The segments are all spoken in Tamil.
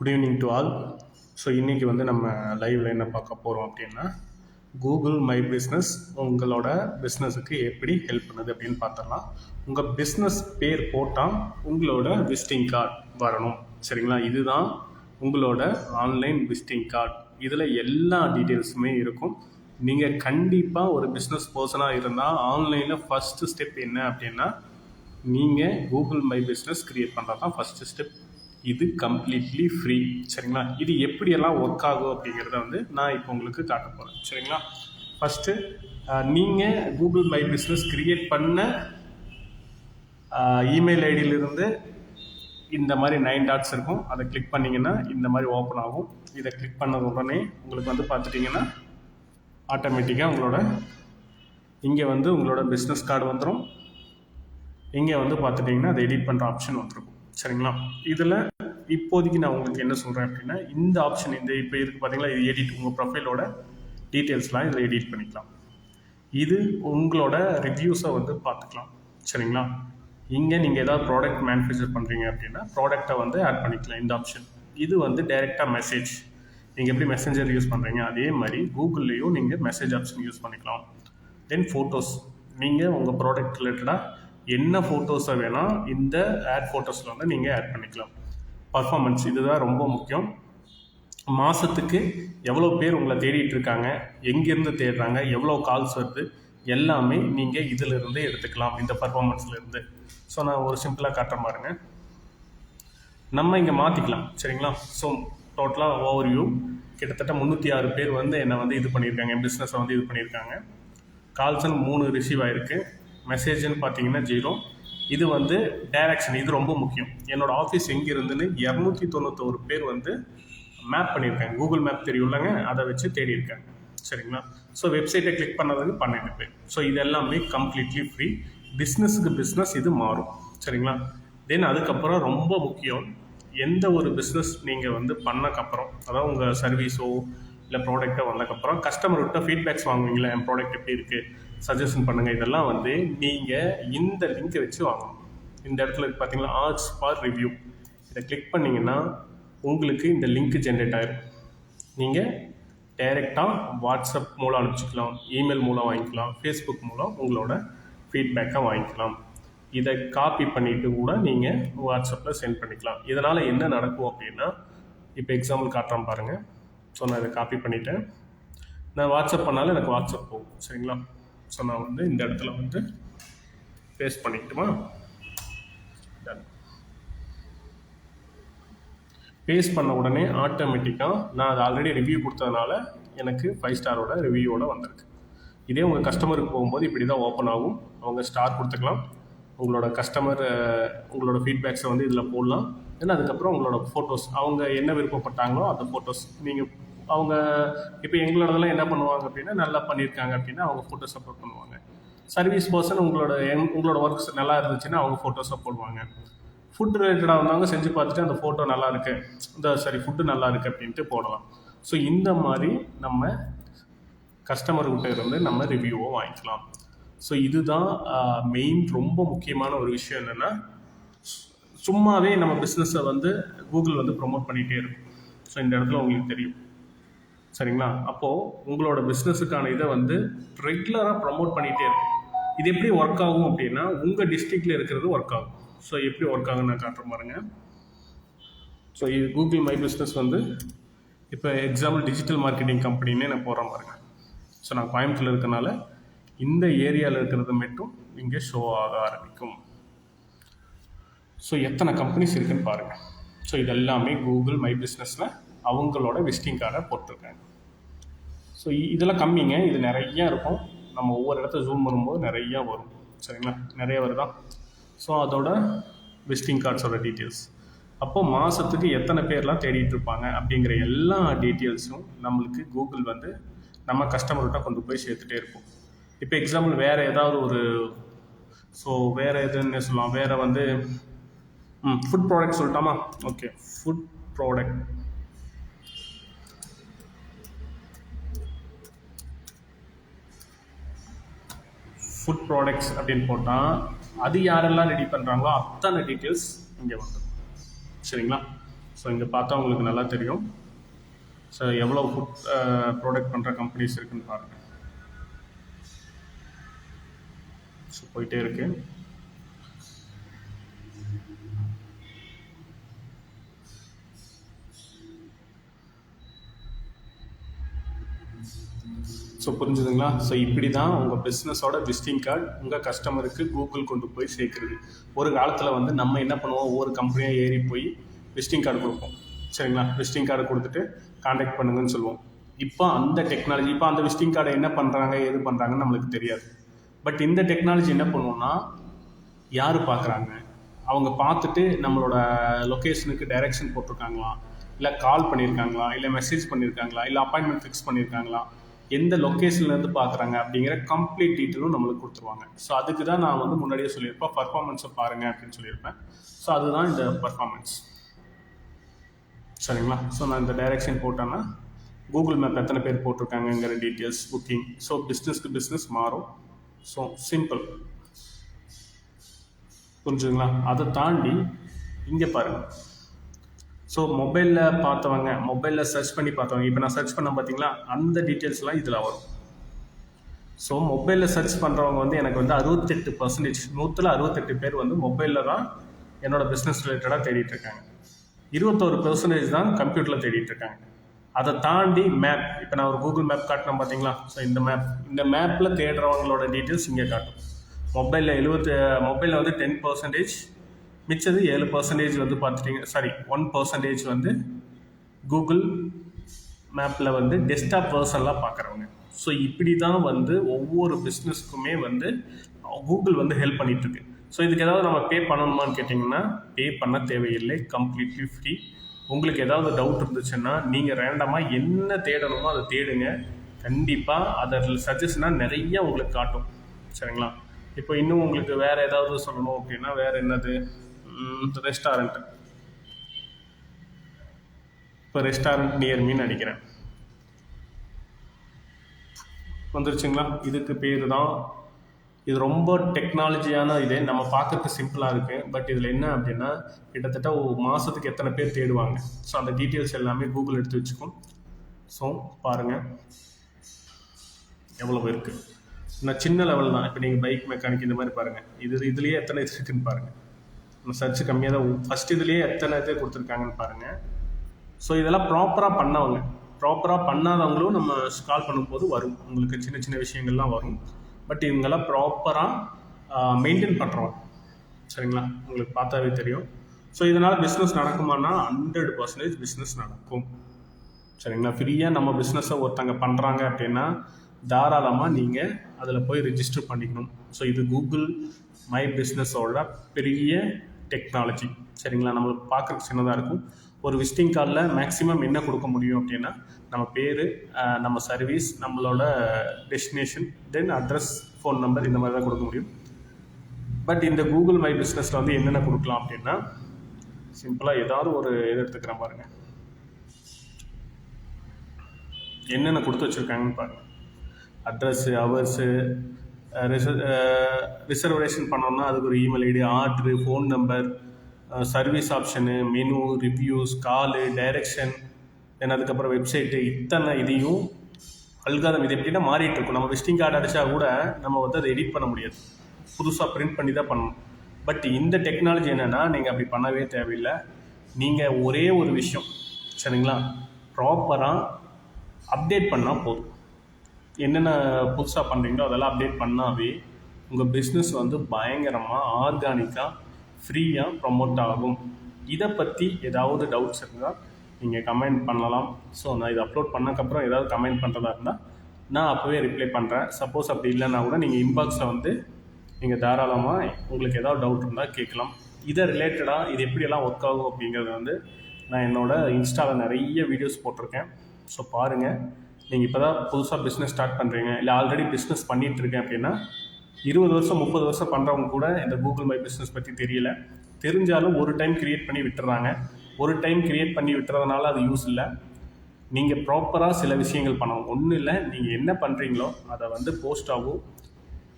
Good evening to all so இன்றைக்கி வந்து நம்ம லைவில் என்ன பார்க்க போகிறோம் அப்படின்னா கூகுள் மை பிஸ்னஸ் உங்களோட பிஸ்னஸுக்கு எப்படி ஹெல்ப் பண்ணுது அப்படின்னு பார்த்துடலாம். உங்கள் பிஸ்னஸ் பேர் போட்டால் உங்களோட விசிட்டிங் கார்டு வரணும். சரிங்களா? இதுதான் உங்களோட ஆன்லைன் விசிட்டிங் கார்டு இதில் எல்லா டீட்டெயில்ஸுமே இருக்கும். நீங்கள் கண்டிப்பாக ஒரு பிஸ்னஸ் பர்சனாக இருந்தால் ஆன்லைனில் ஃபஸ்ட்டு ஸ்டெப் என்ன அப்படின்னா நீங்கள் கூகுள் மை பிஸ்னஸ் க்ரியேட் பண்ணுறது தான் ஃபஸ்ட்டு ஸ்டெப் இது கம்ப்ளீட்லி ஃப்ரீ சரிங்களா? இது எப்படியெல்லாம் ஒர்க் ஆகும் அப்படிங்கிறத வந்து நான் இப்போ உங்களுக்கு காட்ட போகிறேன் சரிங்களா? ஃபஸ்ட்டு நீங்கள் கூகுள் மை பிஸ்னஸ் க்ரியேட் பண்ண இமெயில் ஐடியிலிருந்து இந்த மாதிரி நைன் டாட்ஸ் இருக்கும். அதை கிளிக் பண்ணிங்கன்னா இந்த மாதிரி ஓப்பன் ஆகும். இதை கிளிக் பண்ணது உடனே உங்களுக்கு வந்து பார்த்துட்டிங்கன்னா ஆட்டோமேட்டிக்காக உங்களோட இங்கே வந்து உங்களோட பிஸ்னஸ் கார்டு வந்துடும் இங்கே வந்து பார்த்துட்டிங்கன்னா அதை எடிட் பண்ணுற ஆப்ஷன் வந்துருக்கும். சரிங்களா? இதில் இப்போதைக்கு நான் உங்களுக்கு என்ன சொல்கிறேன் அப்படின்னா இந்த ஆப்ஷன் இந்த இப்போ இருக்குது பார்த்தீங்களா இது எடிட் உங்கள் ப்ரொஃபைலோட டீட்டெயில்ஸ்லாம் இதில் எடிட் பண்ணிக்கலாம். இது உங்களோட ரிவ்யூஸை வந்து பார்த்துக்கலாம். சரிங்களா? இங்கே நீங்கள் ஏதாவது ப்ராடக்ட் மேனுஃபேக்சர் பண்ணுறீங்க அப்படின்னா ப்ராடக்டை வந்து ஆட் பண்ணிக்கலாம் இந்த ஆப்ஷன் இது வந்து டைரெக்டாக மெசேஜ் நீங்கள் எப்படி மெசஞ்சர் யூஸ் பண்ணுறீங்க அதே மாதிரி கூகுள்லேயும் நீங்கள் மெசேஜ் ஆப்ஷன் யூஸ் பண்ணிக்கலாம். தென் ஃபோட்டோஸ் நீங்கள் உங்கள் ப்ராடக்ட் ரிலேட்டடாக என்ன ஃபோட்டோஸை வேணால் இந்த ஆட் ஃபோட்டோஸில் வந்து நீங்கள் ஆட் பண்ணிக்கலாம். பர்ஃபார்மன்ஸ் இதுதான் ரொம்ப முக்கியம். மாதத்துக்கு எவ்வளோ பேர் உங்களை தேடிட்டு இருக்காங்க எங்கேருந்து தேடுறாங்க எவ்வளோ கால்ஸ் வருது எல்லாமே நீங்கள் இதிலிருந்து எடுத்துக்கலாம் இந்த பர்ஃபார்மன்ஸ்லேருந்து ஸோ நான் ஒரு சிம்பிளாக காட்டுறேன் பாருங்க. நம்ம இங்கே மாற்றிக்கலாம் சரிங்களா? ஸோ டோட்டலாக ஓவர் வியூ கிட்டத்தட்ட முந்நூற்றி ஆறு பேர் வந்து என்னை வந்து இது பண்ணியிருக்காங்க என் பிஸ்னஸை வந்து இது பண்ணியிருக்காங்க. கால்ஸ்னு மூணு ரிசீவ் ஆகிருக்கு மெசேஜ்னு பார்த்தீங்கன்னா ஜீரோ இது வந்து டைரக்ஷன் இது ரொம்ப முக்கியம். என்னோடய ஆஃபீஸ் எங்கே இருந்துன்னு இரநூத்தி தொண்ணூத்தோரு பேர் வந்து மேப் பண்ணியிருக்காங்க. கூகுள் மேப் தெரியும்லங்க அதை வச்சு தேடி இருக்காங்க சரிங்களா ஸோ வெப்சைட்டை கிளிக் பண்ணதுக்கு பன்னெண்டு பேர். ஸோ இது எல்லாமே கம்ப்ளீட்லி ஃப்ரீ பிஸ்னஸுக்கு பிஸ்னஸ் இது மாறும். சரிங்களா? தென் அதுக்கப்புறம் ரொம்ப முக்கியம் எந்த ஒரு பிஸ்னஸ் நீங்கள் வந்து பண்ணக்கப்புறம் அதாவது உங்கள் சர்வீஸோ இல்லை ப்ராடக்ட்டோ வந்தக்கப்புறம் கஸ்டமர்கிட்ட ஃபீட்பேக்ஸ் வாங்குவீங்களா? என் ப்ராடக்ட் எப்படி இருக்குது சஜஷன் பண்ணுங்கள் இதெல்லாம் வந்து நீங்கள் இந்த லிங்கை வச்சு வாங்கணும். இந்த இடத்துல பார்த்தீங்களா ஆர்ட்ஸ் ஃபார் ரிவ்யூ இதை கிளிக் பண்ணிங்கன்னா உங்களுக்கு இந்த லிங்க் ஜென்ரேட் ஆகிடும் நீங்கள் டைரெக்டாக வாட்ஸ்அப் மூலம் அனுப்பிச்சிக்கலாம் இமெயில் மூலம் வாங்கிக்கலாம் ஃபேஸ்புக் மூலம் உங்களோட ஃபீட்பேக்கை வாங்கிக்கலாம். இதை காப்பி பண்ணிவிட்டு கூட நீங்கள் வாட்ஸ்அப்பில் சென்ட் பண்ணிக்கலாம். இதனால் என்ன நடக்கும் அப்படின்னா இப்போ எக்ஸாம்பிள் காட்டுறேன் பாருங்கள் ஸோ நான் இதை காப்பி பண்ணிவிட்டேன் நான் வாட்ஸ்அப் பண்ணாலும் எனக்கு வாட்ஸ்அப் போகும். சரிங்களா? ஸோ நான் வந்து இந்த இடத்துல வந்து பேஸ்ட் பண்ணிக்கிட்டுமா டன் பேஸ்ட் பண்ண உடனே ஆட்டோமேட்டிக்காக நான் அது ஆல்ரெடி ரிவ்யூ கொடுத்ததுனால எனக்கு ஃபைவ் ஸ்டாரோட ரிவ்யூவோட வந்திருக்கு. இதே உங்கள் கஸ்டமருக்கு போகும்போது இப்படி தான் ஓப்பன் ஆகும். அவங்க ஸ்டார் கொடுத்துக்கலாம். உங்களோட கஸ்டமர் உங்களோட ஃபீட்பேக்ஸை வந்து இதில் போடலாம். தென் அதுக்கப்புறம் உங்களோட ஃபோட்டோஸ் அவங்க என்ன விருப்பப்பட்டாங்களோ அந்த ஃபோட்டோஸ் நீங்கள் அவங்க இப்போ எங்களோடதெல்லாம் என்ன பண்ணுவாங்க அப்படின்னா நல்லா பண்ணியிருக்காங்க அப்படின்னா அவங்க ஃபோட்டோ சப்போர்ட் பண்ணுவாங்க. சர்வீஸ் பர்சன் உங்களோட எங்- உங்களோட ஒர்க்ஸ் நல்லா இருந்துச்சுன்னா அவங்க ஃபோட்டோஸை போடுவாங்க ஃபுட் ரிலேட்டடாக வந்தவங்க செஞ்சு பார்த்துட்டு அந்த ஃபோட்டோ நல்லா இருக்கு. இந்த சரி ஃபுட்டு நல்லா இருக்கு அப்படின்ட்டு போடலாம். ஸோ இந்த மாதிரி நம்ம கஸ்டமர்கிட்ட இருந்து நம்ம ரிவ்யூவை வாங்கிக்கலாம். ஸோ இதுதான் மெயின் ரொம்ப முக்கியமான ஒரு விஷயம் என்னென்னா சும்மாவே நம்ம பிஸ்னஸை வந்து கூகுள் வந்து ப்ரொமோட் பண்ணிகிட்டே இருக்கும். ஸோ இந்த இடத்துல உங்களுக்கு தெரியும். சரிங்களா? அப்போது உங்களோட பிஸ்னஸுக்கான இதை வந்து ரெகுலராக ப்ரமோட் பண்ணிகிட்டே இருக்கும் இது எப்படி ஒர்க் ஆகும் அப்படின்னா உங்கள் டிஸ்ட்ரிக்டில் இருக்கிறது ஒர்க் ஆகும். ஸோ எப்படி ஒர்க் ஆகும்னு நான் காட்டுறேன் பாருங்க. ஸோ இது கூகுள் மை பிஸ்னஸ் வந்து இப்போ எக்ஸாம்பிள் டிஜிட்டல் மார்க்கெட்டிங் கம்பெனின்னே நான் போகிறேன் பாருங்க. ஸோ நான் கோயம்புத்தூர் இருக்கனால இந்த ஏரியாவில் இருக்கிறது மட்டும் இங்கே ஷோ ஆக ஆரம்பிக்கும். ஸோ எத்தனை கம்பெனிஸ் இருக்குன்னு பாருங்கள் ஸோ இது எல்லாமே கூகுள் மை பிஸ்னஸில் அவங்களோட விசிட்டிங் கார்டை போட்டிருக்காங்க. ஸோ இதெல்லாம் கம்மிங்க. இது நிறையா இருக்கும். நம்ம ஒவ்வொரு இடத்த ஜூம் பண்ணும்போது நிறையா வரும். சரிங்களா? நிறைய வருதா? ஸோ அதோட விசிட்டிங் கார்ட்ஸோட டீட்டெயில்ஸ் அப்போது மாதத்துக்கு எத்தனை பேர்லாம் தேடிட்டு இருப்பாங்க அப்படிங்கிற எல்லா டீட்டெயில்ஸும் நம்மளுக்கு கூகுள் வந்து நம்ம கஸ்டமர்கிட்ட கொண்டு போய் சேர்த்துட்டே இருப்போம் இப்போ எக்ஸாம்பிள் வேறு ஏதாவது ஒரு ஸோ வேறு எதுன்னு சொல்லலாம். வேறு வந்து ம் food product சொல்லட்டாமா? Okay food product food products அப்படின்னு போட்டால் அது யாரெல்லாம் ரெடி பண்ணுறாங்களோ அத்தனை டீட்டெயில்ஸ் இங்கே வந்துடும் சரிங்களா? ஸோ இங்கே பார்த்தா உங்களுக்கு நல்லா தெரியும். ஸோ எவ்வளோ ஃபுட் ப்ராடக்ட் பண்ணுற கம்பெனிஸ் இருக்குன்னு பாருங்கள் ஸோ போயிட்டே இருக்குது ஸோ புரிஞ்சுதுங்களா? ஸோ இப்படி தான் உங்கள் பிஸ்னஸோட விசிட்டிங் கார்டு உங்கள் கஸ்டமருக்கு கூகுள் கொண்டு போய் சேர்க்குறது. ஒரு காலத்தில் வந்து நம்ம என்ன பண்ணுவோம்? ஒவ்வொரு கம்பெனியாக ஏறி போய் விசிட்டிங் கார்டு கொடுப்போம். சரிங்களா? விசிட்டிங் கார்டு கொடுத்துட்டு காண்டாக்ட் பண்ணுங்கன்னு சொல்லுவோம். இப்போ அந்த டெக்னாலஜி இப்போ அந்த விசிட்டிங் கார்டை என்ன பண்ணுறாங்க எது பண்ணுறாங்கன்னு நம்மளுக்கு தெரியாது. பட் இந்த டெக்னாலஜி என்ன பண்ணுவோம்னா யார் பார்க்குறாங்க? அவங்க பார்த்துட்டு நம்மளோட லொக்கேஷனுக்கு டைரெக்ஷன் போட்டிருக்காங்களா? இல்லை கால் பண்ணியிருக்காங்களா இல்லை மெசேஜ் பண்ணியிருக்காங்களா இல்லை அப்பாயின்மெண்ட் ஃபிக்ஸ் பண்ணியிருக்காங்களா எந்த லொக்கேஷன்லேருந்து பார்க்குறாங்க அப்படிங்கிற கம்ப்ளீட் டீட்டெயிலும் நம்மளுக்கு கொடுத்துருவாங்க. ஸோ அதுக்கு தான் நான் வந்து முன்னாடியே சொல்லியிருப்பேன் பர்ஃபார்மன்ஸை பாருங்கள் அப்படின்னு சொல்லியிருப்பேன். ஸோ அதுதான் இந்த பர்ஃபார்மன்ஸ் சரிங்களா? ஸோ நான் இந்த டைரெக்ஷன் போட்டேன்னா கூகுள் மேப் எத்தனை பேர் போட்டிருக்காங்கங்கிற டீட்டெயில்ஸ் புக்கிங் ஸோ பிஸ்னஸ்க்கு பிஸ்னஸ் மாறும். ஸோ சிம்பிள் புரிஞ்சுங்களா அதை தாண்டி இங்கே பாருங்கள் ஸோ மொபைலில் பார்த்தவங்க மொபைலில் சர்ச் பண்ணி பார்த்தவங்க இப்போ நான் சர்ச் பண்ண பார்த்தீங்களா அந்த டீட்டெயில்ஸ்லாம் இதில் வரும். ஸோ மொபைலில் சர்ச் பண்ணுறவங்க வந்து எனக்கு வந்து அறுபத்தெட்டு பர்சன்டேஜ் நூற்றில் அறுபத்தெட்டு பேர் வந்து மொபைலில் தான் என்னோட பிஸ்னஸ் ரிலேட்டடாக தேடிட்டு இருக்காங்க. இருபத்தோரு பெர்சன்டேஜ் தான் கம்ப்யூட்டரில் தேடிட்டு இருக்காங்க. அதை தாண்டி மேப் இப்போ நான் ஒரு கூகுள் மேப் காட்டினேன் பார்த்தீங்களா ஸோ இந்த மேப் இந்த மேப்பில் தேடுறவங்களோட டீட்டெயில்ஸ் இங்கே காட்டும். மொபைலில் எழுபத்து மொபைலில் வந்து டென் பர்சன்டேஜ் மிச்சது ஏழு பர்சன்டேஜ் வந்து பார்த்துட்டிங்க சாரி ஒன் பர்சன்டேஜ் வந்து கூகுள் மேப்பில் வந்து டெஸ்க்டாப் வேர்ஷன்லாம் பார்க்குறவங்க. ஸோ இப்படி தான் வந்து ஒவ்வொரு பிஸ்னஸ்க்குமே வந்து கூகுள் வந்து ஹெல்ப் பண்ணிகிட்ருக்கு ஸோ இதுக்கு ஏதாவது நம்ம பே பண்ணணுமான்னு கேட்டிங்கன்னா பே பண்ண தேவையில்லை கம்ப்ளீட்லி ஃப்ரீ உங்களுக்கு ஏதாவது டவுட் இருந்துச்சுன்னா நீங்கள் ரேண்டமாக என்ன தேடணுமோ அதை தேடுங்க. கண்டிப்பாக அதில் சஜஷனாக நிறைய உங்களுக்கு காட்டும். சரிங்களா? இப்போ இன்னும் உங்களுக்கு வேறு ஏதாவது சொல்லணும் அப்படின்னா வேறு என்னது? ரெஸ்டாரண்ட் இப்போ ரெஸ்டாரண்ட் நியர் மீன் அடிக்கிறேன் வந்துருச்சுங்களா? இதுக்கு பேர் தான் இது ரொம்ப டெக்னாலஜியான இது. நம்ம பார்க்கறதுக்கு சிம்பிளாக இருக்குது பட் இதில் என்ன அப்படின்னா கிட்டத்தட்ட ஒரு மாதத்துக்கு எத்தனை பேர் தேடுவாங்க. ஸோ அந்த டீட்டெயில்ஸ் எல்லாமே கூகுள் எடுத்து வச்சுக்கும். ஸோ பாருங்கள் எவ்வளோ இருக்குது நான் சின்ன லெவல் தான். இப்போ நீங்கள் பைக் மெக்கானிக் இந்த மாதிரி பாருங்கள் இது இதுலேயே எத்தனை இது இருக்குன்னு பாருங்கள் சர்ச் கம்மியாக தான் ஃபஸ்ட் இதுலேயே எத்தனை இது கொடுத்துருக்காங்கன்னு பாருங்கள் ஸோ இதெல்லாம் ப்ராப்பராக பண்ணவங்க. ப்ராப்பராக பண்ணாதவங்களும் நம்ம கால் பண்ணும்போது வரும். உங்களுக்கு சின்ன சின்ன விஷயங்கள்லாம் வரும். பட் இவங்கெல்லாம் ப்ராப்பராக மெயின்டைன் பண்ணுறோம் சரிங்களா? உங்களுக்கு பார்த்தாவே தெரியும். ஸோ இதனால் பிஸ்னஸ் நடக்குமானா ஹண்ட்ரட் பர்சன்டேஜ் பிஸ்னஸ் நடக்கும். சரிங்களா? ஃப்ரீயாக நம்ம பிஸ்னஸை ஒருத்தங்க பண்ணுறாங்க அப்படின்னா தாராளமாக நீங்கள் அதில் போய் ரிஜிஸ்டர் பண்ணிக்கணும். ஸோ இது கூகுள் மை பிஸ்னஸோட பெரிய டெக்னாலஜி சரிங்களா? நம்மளுக்கு பார்க்குறதுக்கு சின்னதாக இருக்கும். ஒரு விசிட்டிங் கார்டில் மேக்ஸிமம் என்ன கொடுக்க முடியும் அப்படின்னா நம்ம பேர் நம்ம சர்வீஸ் நம்மளோட destination then address phone number இந்த மாதிரி தான் கொடுக்க முடியும். பட் இந்த கூகுள் மை பிஸ்னஸில் வந்து என்னென்ன கொடுக்கலாம் அப்படின்னா சிம்பிளாக ஏதாவது ஒரு இது எடுத்துக்கிறேன் பாருங்கள் என்னென்ன கொடுத்து வச்சுருக்காங்கன்னு பாருங்கள் அட்ரஸ்ஸு ஹவர்ஸு ரிசர்வேஷன் பண்ணோம்னா அதுக்கு ஒரு email ID order phone number service option menu reviews call direction then அதுக்கப்புறம் வெப்சைட்டு இத்தனை இதையும் அல்காதம் இது எப்படின்னா மாறிட்டு இருக்கும். நம்ம விசிட்டிங் கார்டு அடித்தா கூட நம்ம வந்து அதை எடிட் பண்ண முடியாது. புதுசாக பிரிண்ட் பண்ணி தான் பண்ணணும். பட் இந்த டெக்னாலஜி என்னென்னா நீங்கள் அப்படி பண்ணவே தேவையில்லை. நீங்கள் ஒரே ஒரு விஷயம் சரிங்களா? ப்ராப்பராக அப்டேட் பண்ணால் போதும். என்னென்ன புதுசாக பண்ணுறீங்களோ அதெல்லாம் அப்டேட் பண்ணாவே உங்கள் பிஸ்னஸ் வந்து பயங்கரமாக ஆர்கானிக்காக ஃப்ரீயாக ப்ரமோட் ஆகும். இதை பற்றி ஏதாவது டவுட்ஸ் இருந்தால் நீங்கள் கமெண்ட் பண்ணலாம். ஸோ நான் இதை அப்லோட் பண்ணக்கப்புறம் ஏதாவது கமெண்ட் பண்ணுறதா இருந்தால் நான் அப்போவே ரிப்ளை பண்ணுறேன் சப்போஸ் அப்படி இல்லைன்னா கூட நீங்கள் இன்பாக்ஸில் வந்து நீங்கள் தாராளமாக உங்களுக்கு ஏதாவது டவுட் இருந்தால் கேட்கலாம். இதை ரிலேட்டடாக இது எப்படியெல்லாம் ஒர்க் ஆகும் அப்படிங்கிறது வந்து நான் என்னோடய இன்ஸ்டாவில் நிறைய வீடியோஸ் போட்டிருக்கேன். ஸோ பாருங்கள் நீங்கள் இப்போ தான் புதுசாக பிஸ்னஸ் ஸ்டார்ட் பண்ணுறீங்க இல்லை ஆல்ரெடி பிஸ்னஸ் பண்ணிகிட்டு இருக்கேன் அப்படின்னா இருபது வருஷம் முப்பது வருஷம் பண்ணுறவங்க கூட இந்த கூகுள் மை பிஸ்னஸ் பற்றி தெரியல. தெரிஞ்சாலும் ஒரு டைம் க்ரியேட் பண்ணி விட்டுறாங்க. ஒரு டைம் க்ரியேட் பண்ணி விட்டுறதுனால அது யூஸ் இல்லை. நீங்கள் ப்ராப்பராக சில விஷயங்கள் பண்ணணும். ஒன்றும் இல்லை நீங்கள் என்ன பண்ணுறீங்களோ அதை வந்து போஸ்ட்டாகவோ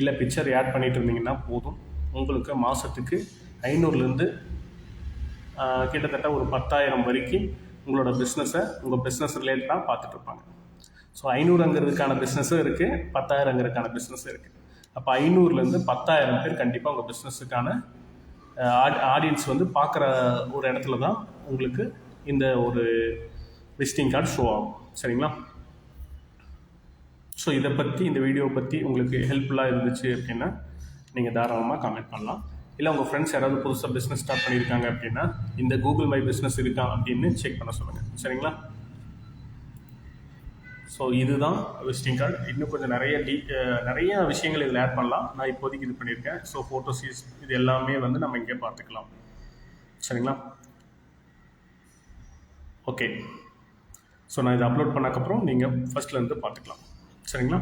இல்லை பிக்சர் ஆட் பண்ணிகிட்டு இருந்தீங்கன்னா போதும். உங்களுக்கு மாதத்துக்கு ஐநூறுலேருந்து கிட்டத்தட்ட ஒரு பத்தாயிரம் வரைக்கும் உங்களோட பிஸ்னஸை உங்கள் பிஸ்னஸ் ரிலேட்டடாக பார்த்துட்ருப்பாங்க ஸோ ஐநூறுங்கிறதுக்கான பிஸ்னஸும் இருக்குது பத்தாயிரங்கிறதுக்கான பிஸ்னஸும் இருக்குது அப்போ ஐநூறுலேருந்து பத்தாயிரம் பேர் கண்டிப்பாக உங்கள் பிஸ்னஸுக்கான ஆடியன்ஸ் வந்து பார்க்குற ஒரு இடத்துல தான் உங்களுக்கு இந்த ஒரு விசிட்டிங் கார்டு ஷோ ஆகும். சரிங்களா? ஸோ இதை பற்றி இந்த வீடியோவை பற்றி உங்களுக்கு ஹெல்ப்ஃபுல்லாக இருந்துச்சு அப்படின்னா நீங்கள் தாராளமாக கமெண்ட் பண்ணலாம். இல்லை உங்கள் ஃப்ரெண்ட்ஸ் யாராவது புதுசாக பிஸ்னஸ் ஸ்டார்ட் பண்ணியிருக்காங்க அப்படின்னா இந்த கூகுள் மை பிஸ்னஸ் இருக்கா அப்படின்னு செக் பண்ண சொல்லுங்கள் சரிங்களா? ஸோ இதுதான் விசிட்டிங் கார்டு இன்னும் கொஞ்சம் நிறைய டீ நிறைய விஷயங்கள் இதில் ஆட் பண்ணலாம். நான் இப்போதைக்கு இது பண்ணியிருக்கேன். ஸோ ஃபோட்டோஸீஸ் இது எல்லாமே வந்து நம்ம இங்கே பார்த்துக்கலாம். சரிங்களா? ஓகே ஸோ நான் இதை அப்லோட் பண்ணக்கப்புறம் நீங்கள் ஃபஸ்ட்லேருந்து பார்த்துக்கலாம். சரிங்களா?